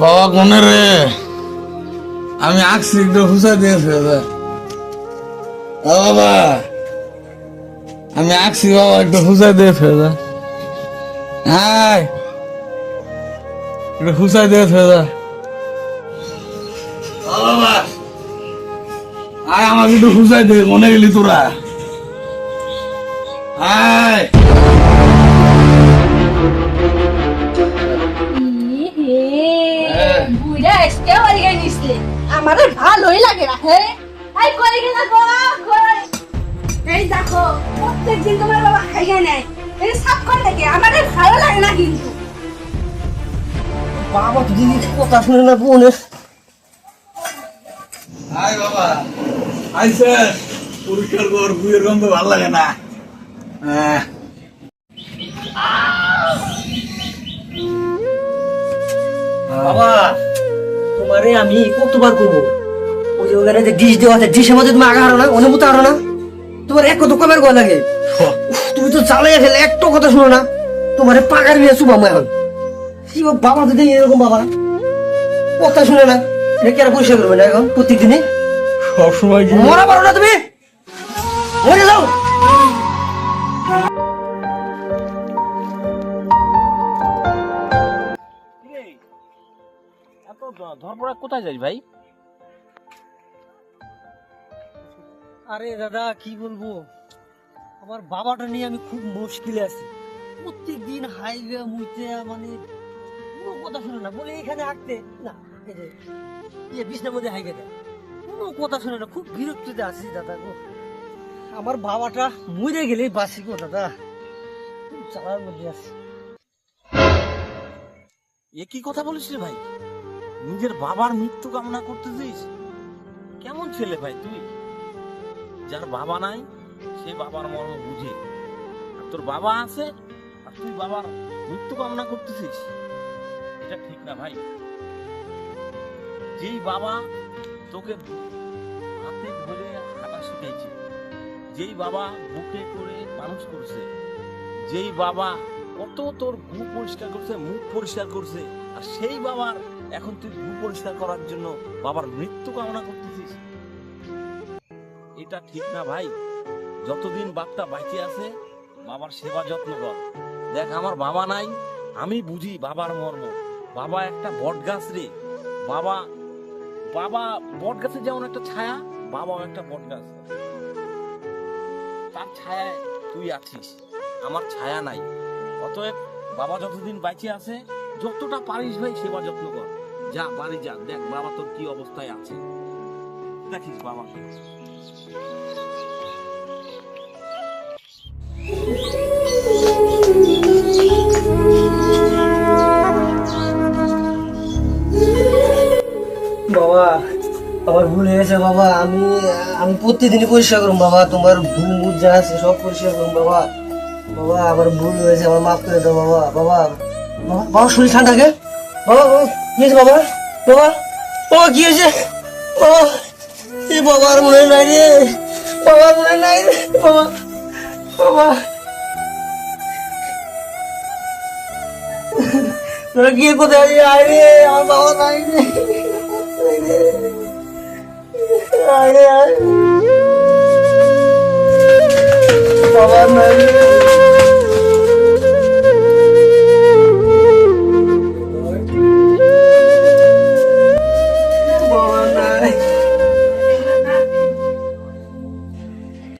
বাবা কোনে রে? আমি আঁকছি, একটু হুসা দিয়েছে বাবা, আমি আঁকছি, বাবা, একটু হুসা দিয়ে ফেলে হ্যাঁ একটু হুসা দিয়ে ফেলে বাবা আমাকে একটু হুসাই দে, মনে গেলি তোরা। আয় লাগে না হে? এই করে গেলা গো? করে এই দেখো প্রত্যেকদিন তোমার বাবা খাইয়ে নেয়। এই সাফ করে দেখে আমাদের ভালো লাগে না কিন্তু। বাবা যদি কথা শুনে না বোনের আয় বাবা। বুয়ের গন্ধ ভালো লাগে না। হ্যাঁ। বাবা তোমারে আমি কতবার করব? ওই যে ওখানে যে ডিশ দেওয়া আছে ডিশের মধ্যে তুমি আগা হারো না অনুমতি হারো না। তোমার এক কত কমের গো লাগে। তুমি তো চালাই ফেলে একটা কথা শুনো না। তোমারে পাকার বিয়ে শুভাম এখন। কি বাবা যদি এরকম বাবা? কথা শুনে না এটা কি আর পরিষ্কার করবে না এখন সবসময় মরা পারো না তুমি। মরে যাও। এত ধরপড়া কোথায় যাই ভাই? আরে দাদা, কি বলব? আমার বাবাটা নিয়ে আমি খুব মুশকিলে আছি। প্রত্যেক দিন হাইওয়ে মুইতে মানে কোনো কথা শুনে না। বলে এখানে আঁকতে না ইয়ে বিষ্ণের মধ্যে হাইকে দেয়। কোনো কথা শুনে না, খুব বিরক্তিতে আছি দাদা গো। আমার বাবাটা মরে গেলে বাসি গো দাদা। খুব চালার মধ্যে আছি। এ কি কথা বলিস রে ভাই? নিজের বাবার মৃত্যু কামনা করতেছিস? কেমন ছেলে ভাই তুই? যার বাবা নাই সে বাবার মর্ম বুঝে। আর তোর বাবা আছে, আর তুই বাবার মৃত্যু কামনা করতেছিস, এটা ঠিক না ভাই। যেই বাবা তোকে হাতে ধরে হাঁটা শিখাইছে, যেই বাবা বুকে করে মানুষ করছে, যেই বাবা কত তোর গু পরিষ্কার করছে, মুখ পরিষ্কার করছে, আর সেই বাবার এখন তুই গু পরিষ্কার করার জন্য বাবার মৃত্যু কামনা করতেছিস এটা ঠিক না ভাই। যতদিন বাপটা বাঁচে আছে, বাবার সেবা যত্ন কর। দেখ, আমার বাবা নাই, আমি বুঝি বাবার মর্ম। বাবা একটা বট গাছ রে। বাবা বাবা বট গাছের যেমন একটা ছায়া, বাবাও একটা বট গাছ তার ছায়ায় তুই আছিস। আমার ছায়া নাই। অতএব বাবা যতদিন বাইচে আছে, যতটা পারিস ভাই সেবা যত্ন কর। যা, বাড়ি যা। দেখ, বাবা তোর কি অবস্থায় আছে। দেখিস বাবাকে বাবা। আমার ভুল হয়ে গেছে বাবা। আমি আমি প্রতিদিনই পরিষ্কার করুন বাবা। তোমার ভুল মুখ যা আছে সব পরিষ্কার করুন বাবা। বাবা, আমার ভুল হয়েছে, আমার মাফ করে দাও বাবা। বাবা বাবা শরীর ঠান্ডা বাবা বাবা, কি হয়েছে বাবা? বাবা বাবা, কি হয়েছে? বাবা এ বাবা আর মনে নাই রে। বাবার মনে নাই রে। বাবা বাবা। তোরা গিয়ে কোথায় আয় রে, আমার বাবা নাই রে। আয় রে, আয়